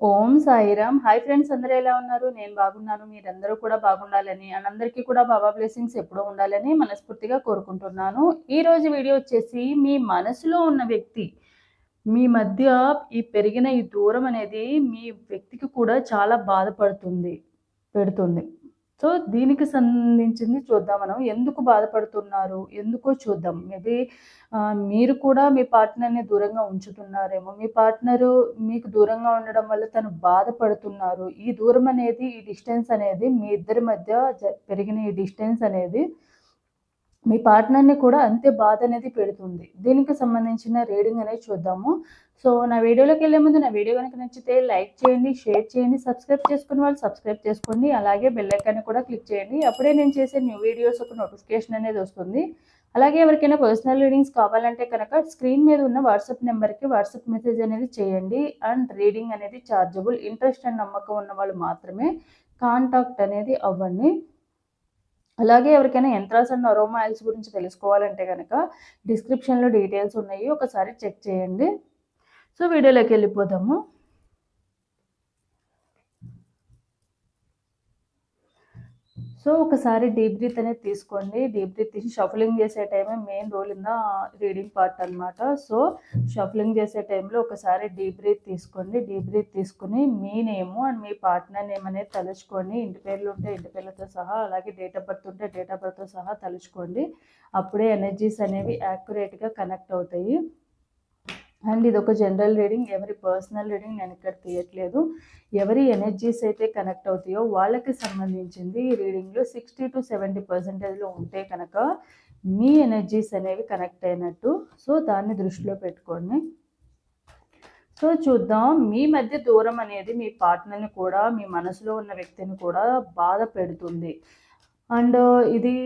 ఓం Sairam. Hi friends అందరూ ఎలా ఉన్నారు? నేను బాగున్నాను. మీరందరూ కూడా బాగుండాలని అండ్ అందరికీ కూడా బాబా బ్లెస్సింగ్స్ ఎప్పుడూ ఉండాలని మనస్ఫూర్తిగా కోరుకుంటున్నాను. ఈరోజు వీడియో వచ్చేసి మీ మనసులో ఉన్న వ్యక్తి మీ మధ్య ఈ పెరిగిన ఈ దూరం అనేది మీ వ్యక్తికి కూడా చాలా బాధపడుతుంది పెడుతుంది. సో దీనికి సంబంధించింది చూద్దాం మనం. ఎందుకు బాధపడుతున్నారు? ఎందుకో చూద్దాం. మేబీ మీరు కూడా మీ పార్ట్నర్ని దూరంగా ఉంచుతున్నారేమో. మీ పార్ట్నరు మీకు దూరంగా ఉండడం వల్ల తను బాధపడుతున్నారు. ఈ దూరం అనేది ఈ డిస్టెన్స్ అనేది మీ ఇద్దరి మధ్య పెరిగిన ఈ డిస్టెన్స్ అనేది మీ పార్ట్నర్ని కూడా అంతే బాధ అనేది పెడుతుంది. దీనికి సంబంధించిన రీడింగ్ అనేది చూద్దాము. సో నా వీడియోలోకి వెళ్ళే ముందు నా వీడియో కనుక నచ్చితే లైక్ చేయండి షేర్ చేయండి సబ్స్క్రైబ్ చేసుకున్న వాళ్ళు సబ్స్క్రైబ్ చేసుకోండి. అలాగే బెల్లైకాన్ని కూడా క్లిక్ చేయండి. అప్పుడే నేను చేసే న్యూ వీడియోస్ ఒక నోటిఫికేషన్ అనేది వస్తుంది. అలాగే ఎవరికైనా పర్సనల్ రీడింగ్స్ కావాలంటే కనుక స్క్రీన్ మీద ఉన్న వాట్సాప్ నెంబర్కి వాట్సాప్ మెసేజ్ అనేది చేయండి. అండ్ రీడింగ్ అనేది ఛార్జబుల్ ఇంట్రెస్ట్ అండ్ నమ్మకం ఉన్న వాళ్ళు మాత్రమే కాంటాక్ట్ అనేది అవ్వండి. అలాగే ఎవరికైనా యంత్రాస్ అండ్ అరోమా ఆయిల్స్ గురించి తెలుసుకోవాలంటే కనుక డిస్క్రిప్షన్లో డీటెయిల్స్ ఉన్నాయి. ఒకసారి చెక్ చేయండి. సో వీడియోలోకి వెళ్ళిపోదాము. సో ఒకసారి డీప్ బ్రీత్ అనేది తీసుకోండి. డీప్ బ్రీత్ తీసి షఫలింగ్ చేసే టైమే main role in the reading part అనమాట సో షఫలింగ్ చేసే టైంలో ఒకసారి డీప్ బ్రీత్ తీసుకోండి. డీప్ బ్రీత్ తీసుకుని మీ నేము అండ్ మీ పార్ట్నర్ నేమ్ అనేది తలుచుకోండి. ఇంటి పేర్లు ఉంటే ఇంటి పేర్లతో సహా అలాగే డేట్ ఆఫ్ బర్త్ ఉంటే డేట్ ఆఫ్ బర్త్తో సహా తలుచుకోండి. అప్పుడే ఎనర్జీస్ అనేవి యాక్యురేట్గా కనెక్ట్ అవుతాయి. అండ్ ఇది ఒక జనరల్ రీడింగ్. ఎవరి పర్సనల్ రీడింగ్ నేను ఇక్కడ తీయట్లేదు. ఎవరి ఎనర్జీస్ అయితే కనెక్ట్ అవుతాయో వాళ్ళకి సంబంధించింది ఈ రీడింగ్లో సిక్స్టీ టు సెవెంటీ పర్సెంటేజ్లో ఉంటే కనుక మీ ఎనర్జీస్ అనేవి కనెక్ట్ అయినట్టు. సో దాన్ని దృష్టిలో పెట్టుకోండి. సో చూద్దాం. మీ మధ్య దూరం అనేది మీ పార్ట్నర్ని కూడా మీ మనసులో ఉన్న వ్యక్తిని కూడా బాధ పెడుతుంది. అండ్ ఇది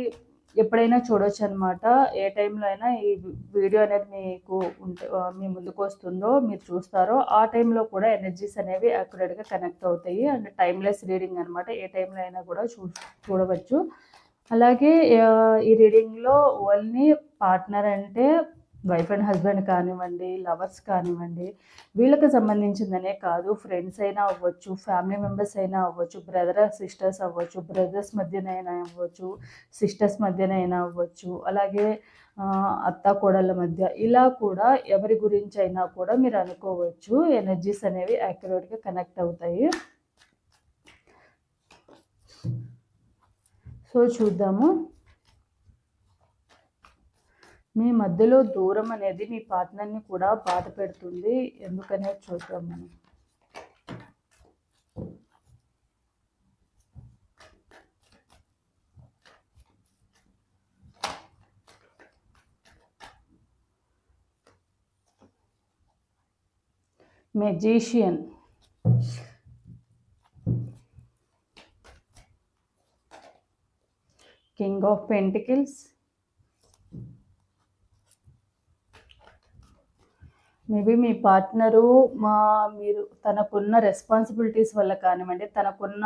ఎప్పుడైనా చూడొచ్చు అనమాట ఏ టైంలో అయినా ఈ వీడియో అనేది మీకు ఉంటే మీ ముందుకు వస్తుందో మీరు చూస్తారో ఆ టైంలో కూడా ఎనర్జీస్ అనేవి అక్యురేట్గా కనెక్ట్ అవుతాయి. అండ్ టైమ్లెస్ రీడింగ్ అనమాట ఏ టైంలో అయినా కూడా చూ చూడవచ్చు. అలాగే ఈ రీడింగ్లో ఓన్లీ పార్ట్నర్ అంటే వైఫ్ అండ్ హస్బెండ్ కానివ్వండి లవర్స్ కానివ్వండి వీళ్ళకి సంబంధించిందనే కాదు. ఫ్రెండ్స్ అయినా అవ్వచ్చు ఫ్యామిలీ మెంబర్స్ అయినా అవ్వచ్చు బ్రదర్ సిస్టర్స్ అవ్వచ్చు బ్రదర్స్ మధ్యనైనా అవ్వచ్చు సిస్టర్స్ మధ్యనైనా అవ్వచ్చు అలాగే అత్త కోడళ్ళ మధ్య. ఇలా కూడా ఎవరి గురించి అయినా కూడా మీరు అనుకోవచ్చు. ఎనర్జీస్ అనేవి యాక్యురేట్గా కనెక్ట్ అవుతాయి. సో చూద్దాము. మీ మధ్యలో దూరం అనేది మీ పార్ట్నర్ని కూడా బాధ పెడుతుంది. ఎందుకనేది చూద్దాం మనం. Magician. King of pentacles. Maybe me partner మా మీరు తనకున్న రెస్పాన్సిబిలిటీస్ వల్ల కానివ్వండి తనకున్న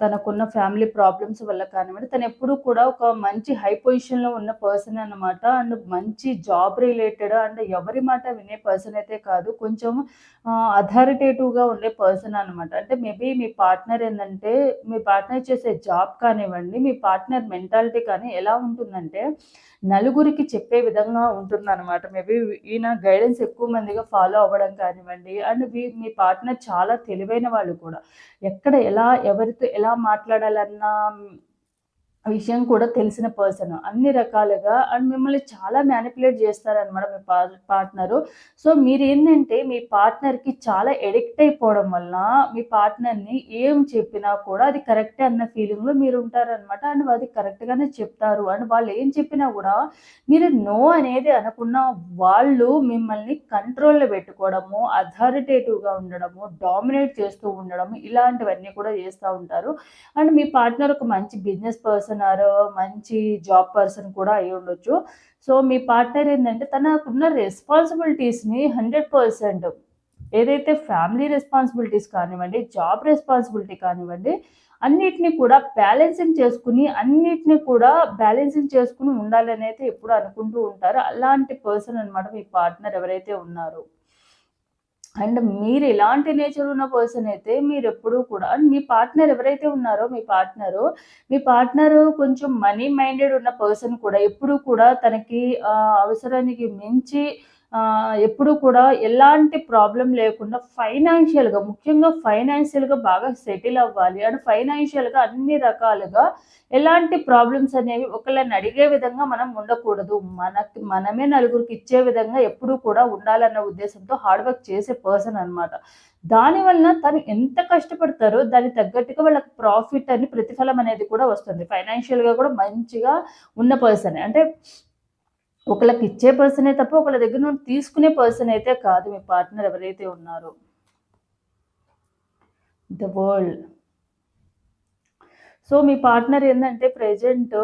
తనకున్న ఫ్యామిలీ ప్రాబ్లమ్స్ వల్ల కానివ్వండి తను ఎప్పుడు కూడా ఒక మంచి హై పొజిషన్లో ఉన్న పర్సన్ అనమాట అండ్ మంచి జాబ్ రిలేటెడ్ అండ్ ఎవరి మాట వినే పర్సన్ అయితే కాదు కొంచెం అథారిటేటివ్గా ఉండే పర్సన్ అనమాట అంటే మేబీ మీ పార్ట్నర్ ఏంటంటే మీ పార్ట్నర్ చేసే జాబ్ కానివ్వండి మీ పార్ట్నర్ మెంటాలిటీ కానీ ఎలా ఉంటుందంటే నలుగురికి చెప్పే విధంగా ఉంటుందన్నమాట. మేబీ ఈయన గైడెన్స్ ఎక్కువ మందిగా ఫాలో అవ్వడం కానివ్వండి అండ్ మీ పార్ట్నర్ చాలా తెలివైన వాళ్ళు కూడా. ఎక్కడ ఎలా ఎవరితో ఎలా మాట్లాడాలన్నా విషయం కూడా తెలిసిన పర్సన్ అన్ని రకాలుగా అండ్ మిమ్మల్ని చాలా మ్యానిపులేట్ చేస్తారనమాట మీ పార్ట్నరు సో మీరు ఏంటంటే మీ పార్ట్నర్కి చాలా ఎడిక్ట్ అయిపోవడం వల్ల మీ పార్ట్నర్ని ఏం చెప్పినా కూడా అది కరెక్టే అన్న ఫీలింగ్లో మీరు ఉంటారనమాట అండ్ అది కరెక్ట్గానే చెప్తారు. అండ్ వాళ్ళు ఏం చెప్పినా కూడా మీరు నో అనేది అనకుండా వాళ్ళు మిమ్మల్ని కంట్రోల్లో పెట్టుకోవడము అథారిటేటివ్గా ఉండడము డామినేట్ చేస్తూ ఉండడము ఇలాంటివన్నీ కూడా చేస్తూ ఉంటారు. అండ్ మీ పార్ట్నర్ ఒక మంచి బిజినెస్ పర్సన్ చేస్తున్నారు మంచి జాబ్ పర్సన్ కూడా అయి ఉండొచ్చు. సో మీ పార్ట్నర్ ఏంటంటే తనకున్న రెస్పాన్సిబిలిటీస్ని హండ్రెడ్ పర్సెంట్ ఏదైతే ఫ్యామిలీ రెస్పాన్సిబిలిటీస్ కానివ్వండి జాబ్ రెస్పాన్సిబిలిటీ కానివ్వండి అన్నిటిని కూడా బ్యాలెన్సింగ్ చేసుకుని అన్నిటిని కూడా బ్యాలెన్సింగ్ చేసుకుని ఉండాలని అయితే ఎప్పుడు అనుకుంటూ ఉంటారు. అలాంటి పర్సన్ అనమాట మీ పార్ట్నర్ ఎవరైతే ఉన్నారో. అండ్ మీరు ఇలాంటి నేచర్ ఉన్న పర్సన్ అయితే మీరు ఎప్పుడూ కూడా అండ్ మీ పార్ట్నర్ ఎవరైతే ఉన్నారో మీ పార్ట్నరు మీ పార్ట్నరు కొంచెం మనీ మైండెడ్ ఉన్న పర్సన్ కూడా ఎప్పుడూ కూడా తనకి అవసరానికి మించి ఎప్పుడు కూడా ఎలాంటి ప్రాబ్లం లేకుండా ఫైనాన్షియల్గా ముఖ్యంగా ఫైనాన్షియల్గా బాగా సెటిల్ అవ్వాలి. అండ్ ఫైనాన్షియల్గా అన్ని రకాలుగా ఎలాంటి ప్రాబ్లమ్స్ అనేవి ఒకళ్ళని అడిగే విధంగా మనం ఉండకూడదు. మనకి మనమే నలుగురికి ఇచ్చే విధంగా ఎప్పుడూ కూడా ఉండాలన్న ఉద్దేశంతో హార్డ్ వర్క్ చేసే పర్సన్ అనమాట దానివల్ల తను ఎంత కష్టపడతారో దానికి తగ్గట్టుగా వాళ్ళకి ప్రాఫిట్ అని ప్రతిఫలం అనేది కూడా వస్తుంది. ఫైనాన్షియల్గా కూడా మంచిగా ఉన్న పర్సన్ అంటే ఒకళ్ళకి ఇచ్చే పర్సనే తప్ప ఒకళ్ళ దగ్గర నుండి తీసుకునే పర్సన్ అయితే కాదు మీ పార్ట్నర్ ఎవరైతే ఉన్నారో. ద వరల్డ్ సో మీ పార్ట్నర్ ఏంటంటే ప్రజెంట్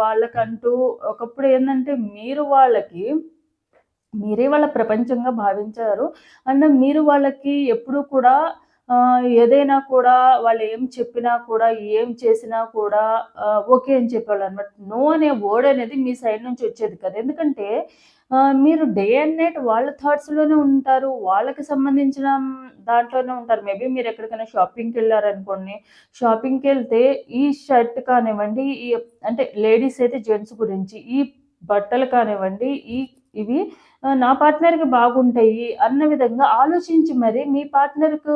వాళ్ళకంటూ ఒకప్పుడు ఏంటంటే మీరు వాళ్ళకి మీరే వాళ్ళ ప్రపంచంగా భావించారు. అండ్ మీరు వాళ్ళకి ఎప్పుడూ కూడా ఏదైనా కూడా వాళ్ళు ఏం చెప్పినా కూడా ఏం చేసినా కూడా ఓకే అని చెప్పేవాళ్ళు అనమాట నో అనే వర్డ్ అనేది మీ సైడ్ నుంచి వచ్చేది కదా. ఎందుకంటే మీరు డే అండ్ నైట్ వాళ్ళ థాట్స్లోనే ఉంటారు వాళ్ళకి సంబంధించిన దాంట్లోనే ఉంటారు. మేబీ మీరు ఎక్కడికైనా షాపింగ్కి వెళ్ళారనుకోండి షాపింగ్కి వెళ్తే ఈ షర్ట్ కానివ్వండి ఈ అంటే లేడీస్ అయితే జెంట్స్ గురించి ఈ బట్టలు కానివ్వండి ఈ ఇవి నా పార్ట్నర్కి బాగుంటాయి అన్న విధంగా ఆలోచించి మరి మీ పార్ట్నర్కు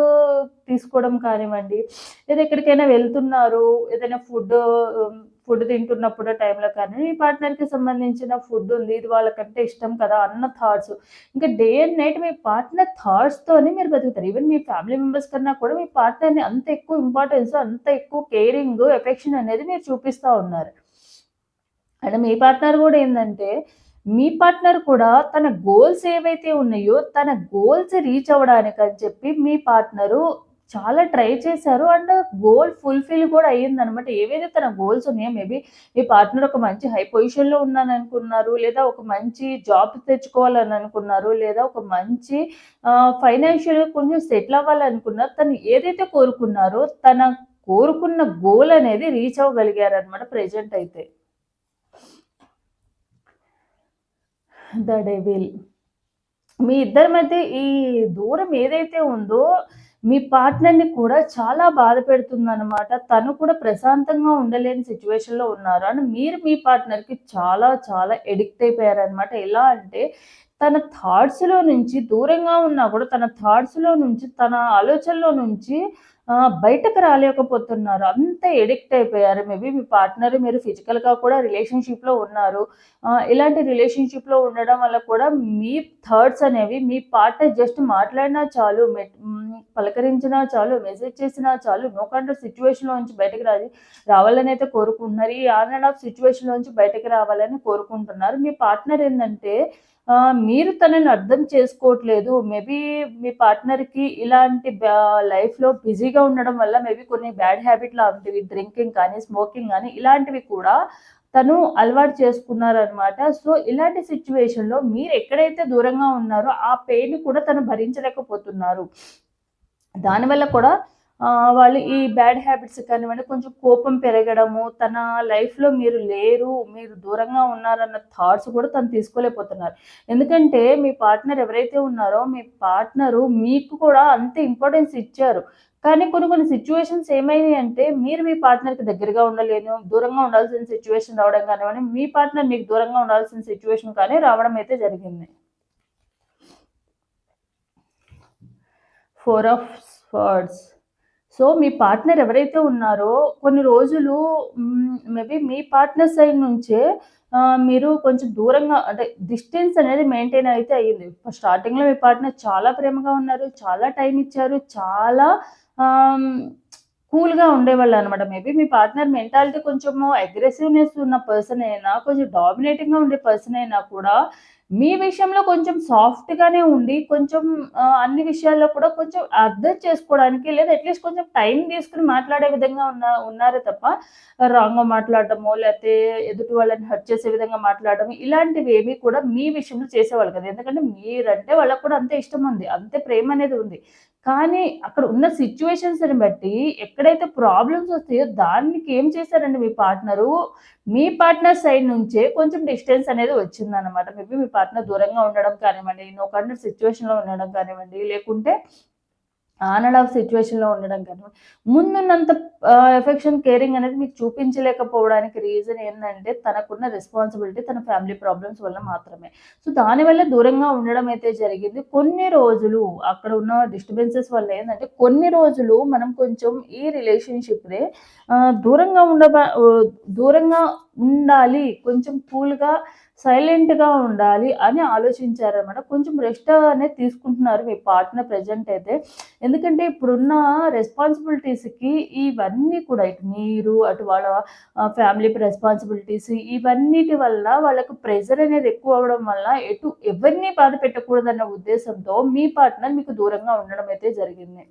తీసుకోవడం కానివ్వండి. లేదా ఎక్కడికైనా వెళ్తున్నారు ఏదైనా ఫుడ్ ఫుడ్ తింటున్నప్పుడు టైంలో కానీ మీ పార్ట్నర్కి సంబంధించిన ఫుడ్ ఉంది ఇది వాళ్ళకంటే ఇష్టం కదా అన్న థాట్స్ ఇంకా డే అండ్ నైట్ మీ పార్ట్నర్ థాట్స్తోనే మీరు బతుకుతారు. ఈవెన్ మీ ఫ్యామిలీ మెంబర్స్ కన్నా కూడా మీ పార్ట్నర్ని అంత ఎక్కువ ఇంపార్టెన్స్ అంత ఎక్కువ కేరింగ్ ఎఫెక్షన్ అనేది మీరు చూపిస్తూ ఉన్నారు. అండ్ మీ పార్ట్నర్ కూడా ఏంటంటే మీ పార్ట్నర్ కూడా తన గోల్స్ ఏవైతే ఉన్నాయో తన గోల్స్ రీచ్ అవ్వడానికి అని చెప్పి మీ పార్ట్నరు చాలా ట్రై చేశారు. అండ్ గోల్ ఫుల్ఫిల్ కూడా అయ్యిందనమాట ఏవైతే తన గోల్స్ ఉన్నాయో మేబీ మీ పార్ట్నర్ ఒక మంచి హై పొజిషన్లో ఉన్నాను అనుకున్నారు లేదా ఒక మంచి జాబ్ తెచ్చుకోవాలని అనుకున్నారు లేదా ఒక మంచి ఫైనాన్షియల్గా కొంచెం సెటిల్ అవ్వాలనుకున్నారు. తను ఏదైతే కోరుకున్నారో తన కోరుకున్న గోల్ అనేది రీచ్ అవ్వగలిగారనమాట ప్రెజెంట్ అయితే. The devil. మీ ఇద్దరి మధ్య ఈ దూరం ఏదైతే ఉందో మీ పార్ట్నర్ని కూడా చాలా బాధ పెడుతుందన్నమాట. తను కూడా ప్రశాంతంగా ఉండలేని సిచ్యువేషన్లో ఉన్నారు. అని మీరు మీ పార్ట్నర్కి చాలా చాలా ఎడిక్ట్ అయిపోయారనమాట ఎలా అంటే తన థాట్స్లో నుంచి దూరంగా ఉన్నా కూడా తన థాట్స్లో నుంచి తన ఆలోచనలో నుంచి బయటకు రాలేకపోతున్నారు. అంత ఎడిక్ట్ అయిపోయారు. మేబీ మీ పార్ట్నర్ మీరు ఫిజికల్గా కూడా రిలేషన్షిప్లో ఉన్నారు. ఇలాంటి రిలేషన్షిప్లో ఉండడం వల్ల కూడా మీ థర్డ్స్ అనేవి మీ పార్ట్నర్ జస్ట్ మాట్లాడినా చాలు పలకరించినా చాలు మెసేజ్ చేసినా చాలు నో కంట్రోల్ సిచ్యువేషన్లో నుంచి బయటకు రాది రావాలని అయితే కోరుకుంటున్నారు. ఈ ఆన్ అండ్ ఆఫ్ సిచ్యువేషన్లో నుంచి బయటకు రావాలని కోరుకుంటున్నారు. మీ పార్ట్నర్ ఏంటంటే మీరు తనని అర్థం చేసుకోవట్లేదు. మేబీ మీ పార్ట్నర్కి ఇలాంటి లైఫ్లో బిజీగా ఉండడం వల్ల మేబీ కొన్ని బ్యాడ్ హ్యాబిట్ లాంటివి డ్రింకింగ్ కానీ స్మోకింగ్ కానీ ఇలాంటివి కూడా తను అలవాటు చేసుకున్నారనమాట సో ఇలాంటి సిచ్యువేషన్లో మీరు ఎక్కడైతే దూరంగా ఉన్నారో ఆ పెయిన్ కూడా తను భరించలేకపోతున్నారు. దానివల్ల కూడా వాళ్ళు ఈ బ్యాడ్ హ్యాబిట్స్ కానివ్వండి కొంచెం కోపం పెరగడము తన లైఫ్లో మీరు లేరు మీరు దూరంగా ఉన్నారన్న థాట్స్ కూడా తను తీసుకోలేకపోతున్నారు. ఎందుకంటే మీ పార్ట్నర్ ఎవరైతే ఉన్నారో మీ పార్ట్నరు మీకు కూడా అంత ఇంపార్టెన్స్ ఇచ్చారు. కానీ కొన్ని కొన్ని సిచ్యువేషన్స్ ఏమైనాయి అంటే మీరు మీ పార్ట్నర్కి దగ్గరగా ఉండలేను దూరంగా ఉండాల్సిన సిచ్యువేషన్ రావడం కానివ్వండి మీ పార్ట్నర్ మీకు దూరంగా ఉండాల్సిన సిచ్యువేషన్ కానీ రావడం అయితే జరిగింది. ఫోర్ ఆఫ్ స్వర్డ్స్ సో మీ పార్ట్నర్ ఎవరైతే ఉన్నారో కొన్ని రోజులు మేబీ మీ పార్ట్నర్ సైడ్ నుంచే మీరు కొంచెం దూరంగా అంటే డిస్టెన్స్ అనేది మెయింటైన్ అయితే అయ్యింది. స్టార్టింగ్లో మీ పార్ట్నర్ చాలా ప్రేమగా ఉన్నారు చాలా టైం ఇచ్చారు చాలా కూల్గా ఉండేవాళ్ళు అనమాట మేబీ మీ పార్ట్నర్ మెంటాలిటీ కొంచెము అగ్రెసివ్నెస్ ఉన్న పర్సన్ అయినా కొంచెం డామినేటింగ్గా ఉండే పర్సన్ అయినా కూడా మీ విషయంలో కొంచెం సాఫ్ట్‌గానే ఉండి, కొంచెం అన్ని విషయాల్లో కూడా కొంచెం అర్థం చేసుకోవడానికి లేదా అట్‌లీస్ట్ కొంచెం టైం తీసుకుని మాట్లాడే విధంగా ఉన్న ఉన్నారే తప్ప, రాంగ్‌గా మాట్లాడటమో లేకపోతే ఎదుటి వాళ్ళని హర్ట్ చేసే విధంగా మాట్లాడడం, ఇలాంటివి ఏమీ కూడా మీ విషయంలో చేసేవాళ్ళు కదా! ఎందుకంటే మీరంటే వాళ్ళకి కూడా అంతే ఇష్టం ఉంది. అంతే ప్రేమ అనేది ఉంది. కానీ అక్కడ ఉన్న సిచ్యువేషన్స్‌ని బట్టి ఎక్కడైతే ప్రాబ్లమ్స్ వస్తాయో దానికి ఏం చేశారండి మీ పార్ట్నరు, మీ పార్ట్నర్ సైడ్ నుంచే కొంచెం డిస్టెన్స్ అనేది వచ్చిందనమాట. మేబీ మీ పార్ట్నర్ దూరంగా ఉండడం కానివ్వండి, నో కాంటాక్ట్ సిచ్యువేషన్‌లో ఉండడం కానివ్వండి, లేకుంటే ఆన్ అండ్ ఆఫ్ సిచ్యువేషన్‌లో ఉండడం కానివ్వండి, ముందున్నంత ఎఫెక్షన్, కేరింగ్ అనేది మీకు చూపించలేకపోవడానికి రీజన్ ఏంటంటే తనకున్న రెస్పాన్సిబిలిటీ తన ఫ్యామిలీ ప్రాబ్లమ్స్ వల్ల మాత్రమే. సో, దానివల్ల దూరంగా ఉండడం అయితే జరిగింది. కొన్ని రోజులు అక్కడ ఉన్న డిస్టర్బెన్సెస్ వల్ల ఏంటంటే కొన్ని రోజులు మనం కొంచెం ఈ రిలేషన్‌షిప్‌ని దూరంగా ఉండ దూరంగా ఉండాలి. కొంచెం కూల్‌గా, సైలెంట్‌గా ఉండాలి అని ఆలోచించారనమాట. కొంచెం రెస్ట్ అనేది తీసుకుంటున్నారు మీ పార్ట్నర్ ప్రెజెంట్ అయితే. ఎందుకంటే ఇప్పుడున్న రెస్పాన్సిబిలిటీస్‌కి ఇవన్నీ కూడా ఇటు మీరు, అటు వాళ్ళ ఫ్యామిలీ రెస్పాన్సిబిలిటీస్ ఇవన్నిటి వల్ల వాళ్ళకి ప్రెషర్ అనేది ఎక్కువ అవ్వడం వల్ల ఎటు ఎవరిని బాధ పెట్టకూడదన్న ఉద్దేశంతో మీ పార్ట్నర్ మీకు దూరంగా ఉండడం అయితే జరిగింది.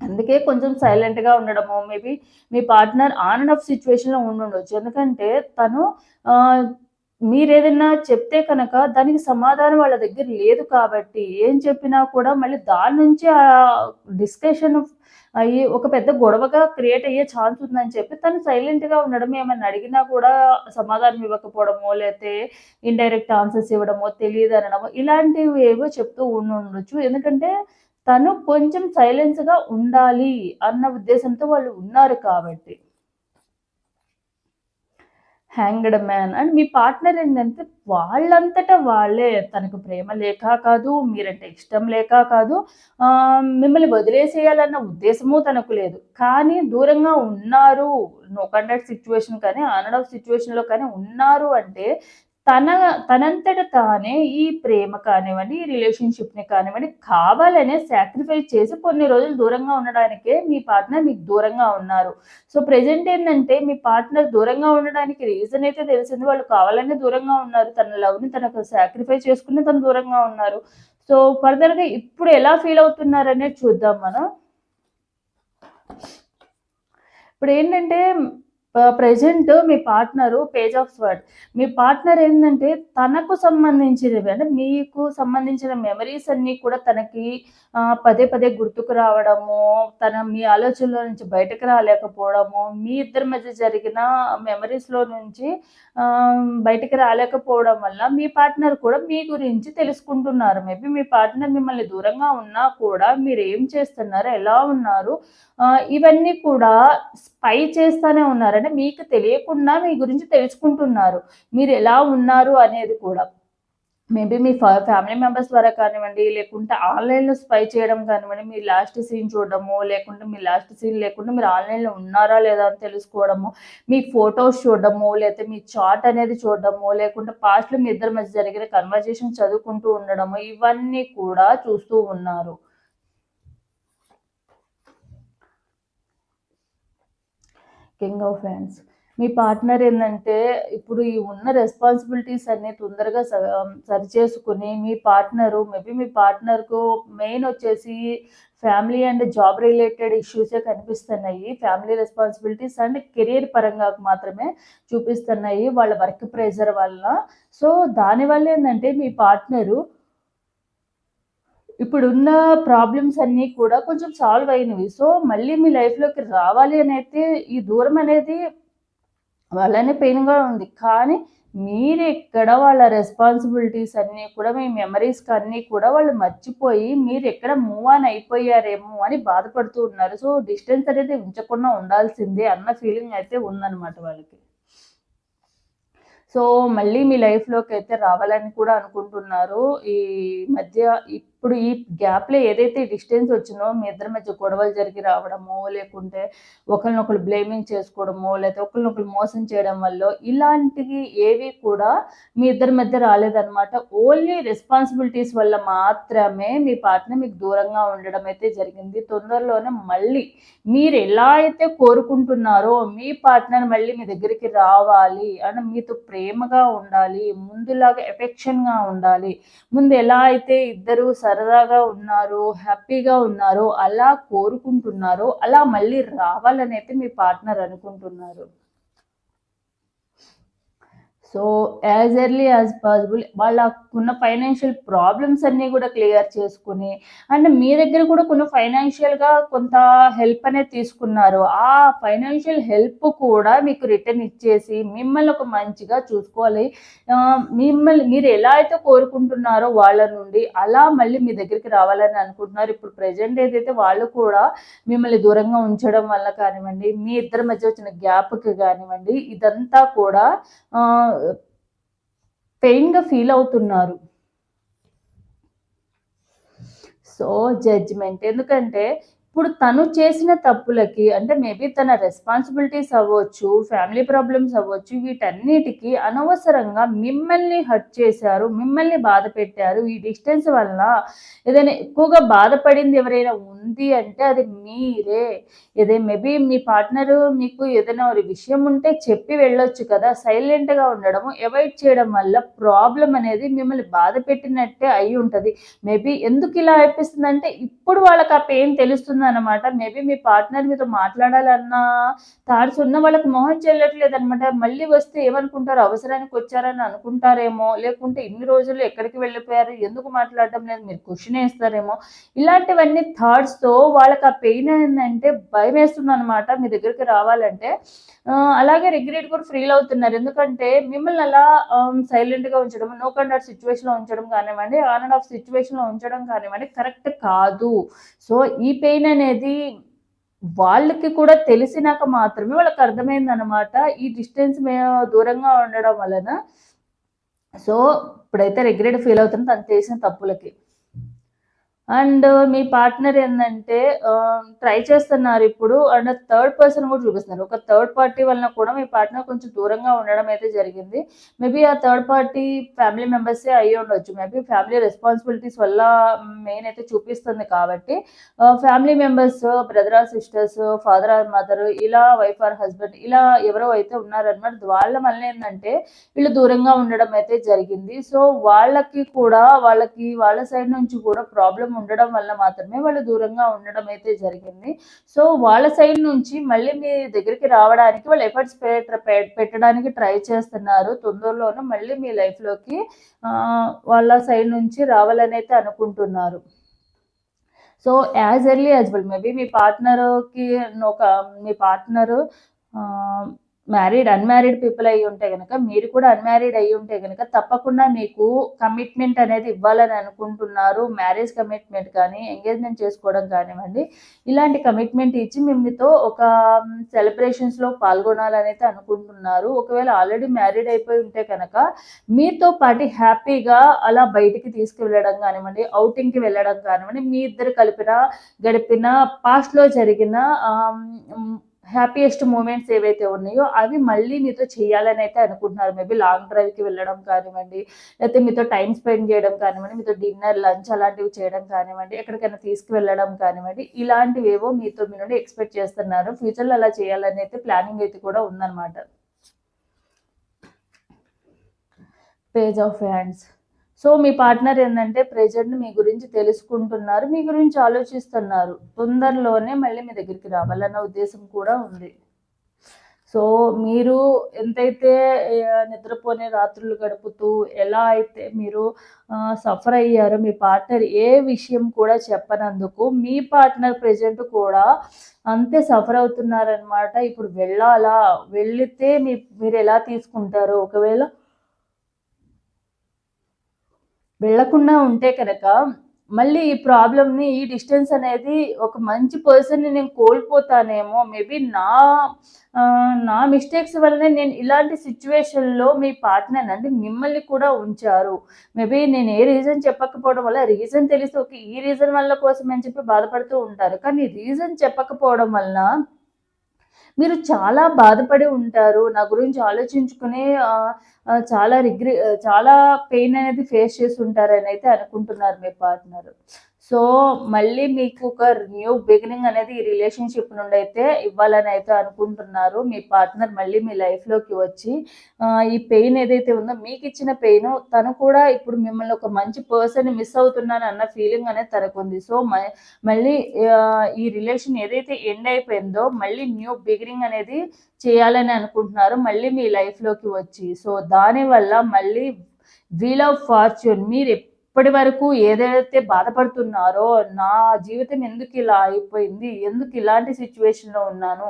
అందుకే కొంచెం సైలెంట్‌గా ఉండడము, మేబీ మీ పార్ట్నర్ ఆన్ అండ్ ఆఫ్ సిచ్యువేషన్‌లో ఉండుండొచ్చు. ఎందుకంటే తను మీరు ఏదైనా చెప్తే కనుక దానికి సమాధానం వాళ్ళ దగ్గర లేదు కాబట్టి, ఏం చెప్పినా కూడా మళ్ళీ దాని నుంచి ఆ డిస్కషన్ అయ్యి ఒక పెద్ద గొడవగా క్రియేట్ అయ్యే ఛాన్స్ ఉందని చెప్పి తను సైలెంట్‌గా ఉండడం, ఏమైనా అడిగినా కూడా సమాధానం ఇవ్వకపోవడమో, లేతే ఇండైరెక్ట్ ఆన్సర్స్ ఇవ్వడమో, తెలియదు అనడమో ఇలాంటివి ఏవో చెప్తూ ఉండుండొచ్చు. ఎందుకంటే తను కొంచెం సైలెన్స్‌గా ఉండాలి అన్న ఉద్దేశంతో వాళ్ళు ఉన్నారు కాబట్టి. హ్యాంగ్డ్ మ్యాన్ అండ్ మీ పార్ట్నర్ ఏంటంటే వాళ్ళంతటా వాళ్ళే తనకు ప్రేమ లేక కాదు, మీరంటే ఇష్టం లేక కాదు, మిమ్మల్ని వదిలేసేయాలన్న ఉద్దేశము తనకు లేదు. కానీ దూరంగా ఉన్నారు. నో కండక్ట్ సిచ్యువేషన్ కానీ, ఆన్ అండ్ ఆఫ్ సిచ్యువేషన్‌లో కానీ ఉన్నారు అంటే తన తనంతట తానే ఈ ప్రేమ కానివ్వండి, ఈ రిలేషన్‌షిప్‌ని కానివ్వండి, కావాలనే సాక్రిఫైస్ చేసి కొన్ని రోజులు దూరంగా ఉండడానికే మీ పార్ట్నర్ మీకు దూరంగా ఉన్నారు. సో, ప్రెజెంట్ ఏంటంటే మీ పార్ట్నర్ దూరంగా ఉండడానికి రీజన్ అయితే తెలిసింది. వాళ్ళు కావాలనే దూరంగా ఉన్నారు. తన లవ్‌ని తనకు సాక్రిఫై చేసుకుని తను దూరంగా ఉన్నారు. సో, ఫర్దర్‌గా ఇప్పుడు ఎలా ఫీల్ అవుతున్నారనేది చూద్దాం మనం. ఇప్పుడు ఏంటంటే ప్రెజెంట్ మీ పార్ట్నరు పేజ్ ఆఫ్ స్వర్డ్. మీ పార్ట్నర్ ఏంటంటే తనకు సంబంధించినవి అంటే మీకు సంబంధించిన మెమరీస్ అన్నీ కూడా తనకి పదే పదే గుర్తుకు రావడము, తన మీ ఆలోచనలో నుంచి బయటకు రాలేకపోవడము, మీ ఇద్దరి మధ్య జరిగిన మెమరీస్‌లో నుంచి బయటకు బయటికి రాలేకపోవడం వల్ల మీ పార్ట్నర్ కూడా మీ గురించి తెలుసుకుంటున్నారు. మేబీ మీ పార్ట్నర్ మిమ్మల్ని దూరంగా ఉన్నా కూడా మీరు ఏం చేస్తున్నారు, ఎలా ఉన్నారు ఇవన్నీ కూడా స్పై చేస్తూనే ఉన్నారని అంటే మీకు తెలియకుండా మీ గురించి తెలుసుకుంటున్నారు. మీరు ఎలా ఉన్నారు అనేది కూడా. మేబీ మీ ఫ ఫ్యామిలీ మెంబర్స్ ద్వారా కానివ్వండి, లేకుంటే ఆన్‌లైన్‌లో స్పై చేయడం కానివ్వండి, మీ లాస్ట్ సీన్ చూడడము, లేకుంటే మీ లాస్ట్ సీన్ లేకుండా మీరు ఆన్‌లైన్‌లో ఉన్నారా లేదా అని తెలుసుకోవడము, మీ ఫొటోస్ చూడడము, లేతే మీ చాట్ అనేది చూడడము, లేకుంటే పాస్ట్‌లో మీ ఇద్దరి మధ్య జరిగిన కన్వర్జేషన్ చదువుకుంటూ ఉండడము, ఇవన్నీ కూడా చూస్తూ ఉన్నారు. King of hands. Me partner ఏంటంటే ఇప్పుడు ఈ ఉన్న రెస్పాన్సిబిలిటీస్ అన్ని తొందరగా స సరిచేసుకొని మీ పార్ట్నరు మేబీ మీ పార్ట్నర్‌కు మెయిన్ వచ్చేసి ఫ్యామిలీ అండ్ జాబ్ రిలేటెడ్ ఇష్యూసే కనిపిస్తున్నాయి. ఫ్యామిలీ రెస్పాన్సిబిలిటీస్ అండ్ కెరియర్ పరంగా మాత్రమే చూపిస్తున్నాయి. వాళ్ళ వర్క్ ప్రెషర్ వల్ల. సో, దానివల్ల ఏంటంటే మీ పార్ట్నరు ఇప్పుడున్న ప్రాబ్లమ్స్ అన్నీ కూడా కొంచెం సాల్వ్ అయినవి. సో, మళ్ళీ మీ లైఫ్‌లోకి రావాలి అనైతే ఈ దూరం అనేది వాళ్ళనే పెయిన్‌గా ఉంది. కానీ మీరు ఎక్కడ వాళ్ళ రెస్పాన్సిబిలిటీస్ అన్నీ కూడా మీ మెమరీస్‌కి అన్నీ కూడా వాళ్ళు మర్చిపోయి మీరు ఎక్కడ మూవ్ ఆన్ అయిపోయారేమో అని బాధపడుతూ ఉన్నారు. సో, డిస్టెన్స్ అనేది ఉంచకుండా ఉండాల్సిందే అన్న ఫీలింగ్ అయితే ఉందన్నమాట వాళ్ళకి. సో, మళ్ళీ మీ లైఫ్‌లోకైతే రావాలని కూడా అనుకుంటున్నారు. ఈ మధ్య ఇప్పుడు ఈ గ్యాప్‌లో ఏదైతే డిస్టెన్స్ వచ్చినో మీ ఇద్దరి మధ్య గొడవలు జరిగి రావడమో, లేకుంటే ఒకరినొకరు బ్లేమింగ్ చేసుకోవడమో, లేకపోతే ఒకరినొకరు మోసం చేయడం వల్ల ఇలాంటివి ఏవి కూడా మీ ఇద్దరి మధ్య రాలేదన్నమాట. ఓన్లీ రెస్పాన్సిబిలిటీస్ వల్ల మాత్రమే మీ పార్ట్నర్ మీకు దూరంగా ఉండడం అయితే జరిగింది. తొందరలోనే మళ్ళీ మీరు ఎలా అయితే కోరుకుంటున్నారో మీ పార్ట్నర్ మళ్ళీ మీ దగ్గరికి రావాలి అని మీతో ప్రేమగా ఉండాలి. ముందులాగా ఎఫెక్షన్‌గా ఉండాలి. ముందు ఎలా అయితే ఇద్దరు సరదాగా ఉన్నారు హ్యాపీగా ఉన్నారో, అలా కోరుకుంటున్నారో అలా మళ్ళీ రావాలనైతే మీ పార్ట్నర్ అనుకుంటున్నారు. So as early as possible వాళ్ళకున్న ఫైనాన్షియల్ ప్రాబ్లమ్స్ అన్నీ కూడా క్లియర్ చేసుకుని అండ్ మీ దగ్గర కూడా కొన్ని ఫైనాన్షియల్గా కొంత హెల్ప్ అనేది తీసుకున్నారు. ఆ ఫైనాన్షియల్ హెల్ప్ కూడా మీకు రిటర్న్ ఇచ్చేసి మిమ్మల్ని ఒక మంచిగా చూసుకోవాలి. మిమ్మల్ని మీరు ఎలా అయితే కోరుకుంటున్నారో వాళ్ళ నుండి అలా మళ్ళీ మీ దగ్గరికి రావాలని అనుకుంటున్నారు. ఇప్పుడు ప్రజెంట్ ఏదైతే వాళ్ళు కూడా మిమ్మల్ని దూరంగా ఉంచడం వల్ల కానివ్వండి మీ ఇద్దరి మధ్య వచ్చిన గ్యాప్కి కానివ్వండి ఇదంతా కూడా పెయిన్గా ఫీల్ అవుతున్నారు. So judgement. ఎందుకంటే ఇప్పుడు తను చేసిన తప్పులకి అంటే మేబీ తన రెస్పాన్సిబిలిటీస్ అవ్వచ్చు ఫ్యామిలీ ప్రాబ్లమ్స్ అవ్వచ్చు వీటన్నిటికీ అనవసరంగా మిమ్మల్ని హర్ట్ చేశారు మిమ్మల్ని బాధ పెట్టారు. ఈ డిస్టెన్స్ వల్ల ఏదైనా ఎక్కువగా బాధపడింది ఎవరైనా ఉంది అంటే అది మీరే. ఏదే మేబీ మీ పార్ట్నరు మీకు ఏదైనా ఒక విషయం ఉంటే చెప్పి వెళ్ళొచ్చు కదా. సైలెంట్గా ఉండడం అవాయిడ్ చేయడం వల్ల ప్రాబ్లం అనేది మిమ్మల్ని బాధ పెట్టినట్టే అయి ఉంటుంది. మేబీ ఎందుకు ఇలా అనిపిస్తుంది అంటే ఇప్పుడు వాళ్ళకి ఆ పెయిన్ తెలుస్తుంది అనమాట మేబీ మీ పార్ట్నర్ మీతో మాట్లాడాలన్న థాట్స్ ఉన్న వాళ్ళకి మొహం చెల్లట్లేదు అనమాట మళ్ళీ వస్తే ఏమనుకుంటారు? అవసరానికి వచ్చారని అనుకుంటారేమో? లేకుంటే ఇన్ని రోజులు ఎక్కడికి వెళ్ళిపోయారు? ఎందుకు మాట్లాడటం లేదు? మీరు క్వశ్చన్ వేస్తారేమో? ఇలాంటివన్నీ సో వాళ్ళకి ఆ పెయిన్ ఏంటంటే భయం వేస్తుంది అనమాట మీ దగ్గరికి రావాలంటే. అలాగే రిగ్రెట్ కూడా ఫీల్ అవుతున్నారు. ఎందుకంటే మిమ్మల్ని అలా సైలెంట్గా ఉంచడం నో కండక్ట్ సిచ్యువేషన్లో ఉంచడం కానివ్వండి ఆన్ అండ్ ఆఫ్ సిచ్యువేషన్లో ఉంచడం కానివ్వండి కరెక్ట్ కాదు. సో ఈ పెయిన్ అనేది వాళ్ళకి కూడా తెలిసినాక మాత్రమే వాళ్ళకి అర్థమైంది అనమాట ఈ డిస్టెన్స్ దూరంగా ఉండడం వలన. సో ఇప్పుడైతే రిగ్రెట్ ఫీల్ అవుతుంది తను చేసిన తప్పులకి. అండ్ మీ పార్ట్నర్ ఏంటంటే ట్రై చేస్తున్నారు ఇప్పుడు. అండ్ థర్డ్ పర్సన్ కూడా చూపిస్తున్నారు. ఒక థర్డ్ పార్టీ వలన కూడా మీ పార్ట్నర్ కొంచెం దూరంగా ఉండడం అయితే జరిగింది. మేబీ ఆ థర్డ్ పార్టీ ఫ్యామిలీ మెంబర్సే అయ్యి ఉండొచ్చు. మేబీ ఫ్యామిలీ రెస్పాన్సిబిలిటీస్ వల్ల మెయిన్ అయితే చూపిస్తుంది కాబట్టి family members brother or sisters father or mother ఇలా వైఫ్ ఆర్ హస్బెండ్ ఇలా ఎవరో అయితే ఉన్నారనమాట వాళ్ళ వల్ల ఏంటంటే వీళ్ళు దూరంగా ఉండడం అయితే జరిగింది. సో వాళ్ళకి కూడా వాళ్ళకి వాళ్ళ సైడ్ నుంచి కూడా ప్రాబ్లం ఉండడం వల్ల మాత్రమే వాళ్ళు దూరంగా ఉండడం అయితే జరిగింది. సో వాళ్ళ సైడ్ నుంచి మళ్ళీ మీ దగ్గరికి రావడానికి వాళ్ళు ఎఫర్ట్స్ పెట్టడానికి ట్రై చేస్తున్నారు. తొందరలోనే మళ్ళీ మీ లైఫ్లోకి వాళ్ళ సైడ్ నుంచి రావాలని అయితే అనుకుంటున్నారు. So as early as well maybe మీ పార్ట్నర్కి ఒక మీ పార్ట్నరు మ్యారీడ్ అన్మ్యారీడ్ పీపుల్ అయ్యి ఉంటే కనుక మీరు కూడా అన్మ్యారీడ్ అయ్యి ఉంటే కనుక తప్పకుండా మీకు కమిట్మెంట్ అనేది ఇవ్వాలని అనుకుంటున్నారు. మ్యారేజ్ కమిట్మెంట్ కానీ ఎంగేజ్మెంట్ చేసుకోవడం కానివ్వండి ఇలాంటి కమిట్మెంట్ ఇచ్చి మీతో ఒక సెలబ్రేషన్స్లో పాల్గొనాలనైతే అనుకుంటున్నారు. ఒకవేళ ఆల్రెడీ మ్యారీడ్ అయిపోయి ఉంటే కనుక మీతో పాటు హ్యాపీగా అలా బయటికి తీసుకువెళ్ళడం కానివ్వండి అవుటింగ్కి వెళ్ళడం కానివ్వండి మీ ఇద్దరు కలిపిన గడిపిన పాస్ట్లో జరిగిన హ్యాపీయెస్ట్ మూమెంట్స్ ఏవైతే ఉన్నాయో అవి మళ్ళీ మీతో చేయాలని అయితే అనుకుంటున్నారు. మేబీ లాంగ్ డ్రైవ్కి వెళ్ళడం కానివ్వండి లేకపోతే మీతో టైం స్పెండ్ చేయడం కానివ్వండి మీతో డిన్నర్ లంచ్ అలాంటివి చేయడం కానివ్వండి ఎక్కడికైనా తీసుకువెళ్ళడం కానివ్వండి ఇలాంటివి ఏవో మీతో మీ నుండి ఎక్స్పెక్ట్ చేస్తున్నారు. ఫ్యూచర్లో అలా చేయాలని అయితే ప్లానింగ్ అయితే కూడా ఉందన్నమాట. పేజ్ ఆఫ్ హ్యాండ్స్ సో మీ పార్ట్నర్ ఏంటంటే ప్రెజెంట్ని మీ గురించి తెలుసుకుంటున్నారు మీ గురించి ఆలోచిస్తున్నారు. తొందరలోనే మళ్ళీ మీ దగ్గరికి రావాలన్న ఉద్దేశం కూడా ఉంది. సో మీరు ఎంతైతే నిద్రపోని రాత్రులు గడుపుతూ ఎలా అయితే మీరు సఫర్ అయ్యారో మీ పార్ట్నర్ ఏ విషయం కూడా చెప్పనందుకు మీ పార్ట్నర్ ప్రజెంట్ కూడా అంతే సఫర్ అవుతున్నారనమాట ఇప్పుడు వెళ్ళాలా? వెళితే మీ మీరు ఎలా తీసుకుంటారు? ఒకవేళ వెళ్ళకుండా ఉంటే కనుక మళ్ళీ ఈ ప్రాబ్లమ్ని ఈ డిస్టెన్స్ అనేది ఒక మంచి పర్సన్ని నేను కోల్పోతానేమో మేబీ నా నా మిస్టేక్స్ వల్లనే నేను ఇలాంటి సిచ్యువేషన్లో మీ పార్ట్నర్ అంటే మిమ్మల్ని కూడా ఉంచారు. మేబీ నేను ఏ రీజన్ చెప్పకపోవడం వల్ల రీజన్ తెలిసి ఒక ఈ రీజన్ వల్ల కోసమని చెప్పి బాధపడుతూ ఉంటారు. కానీ రీజన్ చెప్పకపోవడం వలన మీరు చాలా బాధపడి ఉంటారు. నా గురించి ఆలోచించుకునే చాలా రిగ్రె చాలా పెయిన్ అనేది ఫేస్ చేసి ఉంటారని అయితే అనుకుంటున్నారు మీ పార్ట్నర్. సో మళ్ళీ మీకు ఒక న్యూ బిగినింగ్ అనేది ఈ రిలేషన్షిప్ నుండి అయితే ఇవ్వాలని అయితే అనుకుంటున్నారు. మీ పార్ట్నర్ మళ్ళీ మీ లైఫ్లోకి వచ్చి ఈ పెయిన్ ఏదైతే ఉందో మీకు ఇచ్చిన పెయిన్ తను కూడా ఇప్పుడు మిమ్మల్ని ఒక మంచి పర్సన్ మిస్ అవుతున్నాను అన్న ఫీలింగ్ అనేది తనకు ఉంది సో మ- మళ్ళీ ఈ రిలేషన్ ఏదైతే ఎండ్ అయిపోయిందో మళ్ళీ న్యూ బిగినింగ్ అనేది చేయాలని అనుకుంటున్నారు మళ్ళీ మీ లైఫ్లోకి వచ్చి. సో దానివల్ల మళ్ళీ వీల్ ఆఫ్ ఫార్చ్యూన్ మీరు ఇప్పటి వరకు ఏదైతే బాధపడుతున్నారో నా జీవితం ఎందుకు ఇలా అయిపోయింది? ఎందుకు ఇలాంటి సిచ్యువేషన్లో ఉన్నాను?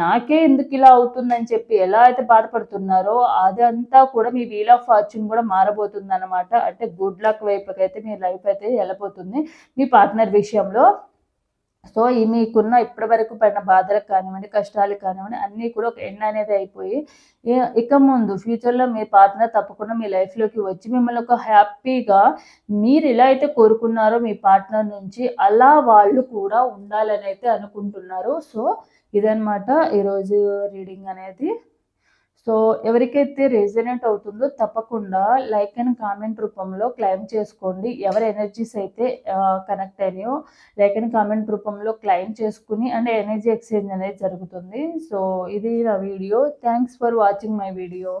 నాకే ఎందుకు ఇలా అవుతుందని చెప్పి ఎలా అయితే బాధపడుతున్నారో అదంతా కూడా మీ వీల్ ఆఫ్ ఫార్చ్యూన్ కూడా మారబోతుంది అనమాట అంటే గుడ్ లక్ వైపుకైతే అయితే మీ లైఫ్ అయితే వెళ్ళబోతుంది. మీ పార్ట్నర్ విషయంలో సో ఈ మీకున్న ఇప్పటి వరకు పడిన బాధలకు కానివ్వండి కష్టాలు కానివ్వండి అన్నీ కూడా ఒక ఎండ్ అనేది అయిపోయి ఇక ముందు ఫ్యూచర్లో మీ పార్ట్నర్ తప్పకుండా మీ లైఫ్లోకి వచ్చి మిమ్మల్ని ఒక హ్యాపీగా మీరు ఎలా అయితే కోరుకున్నారో మీ పార్ట్నర్ నుంచి అలా వాళ్ళు కూడా ఉండాలని అయితే అనుకుంటున్నారు. సో ఇదనమాట ఈరోజు రీడింగ్ అనేది. సో ఎవరికైతే రెజనేట్ అవుతుందో తప్పకుండా లైక్ అండ్ కామెంట్ రూపంలో క్లైమ్ చేసుకోండి. ఎవరి ఎనర్జీస్ అయితే కనెక్ట్ అయినాయో లైక్ అండ్ కామెంట్ రూపంలో క్లైమ్ చేసుకుని అండ్ ఎనర్జీ ఎక్స్చేంజ్ అనేది జరుగుతుంది. సో ఇది నా video thanks for watching my video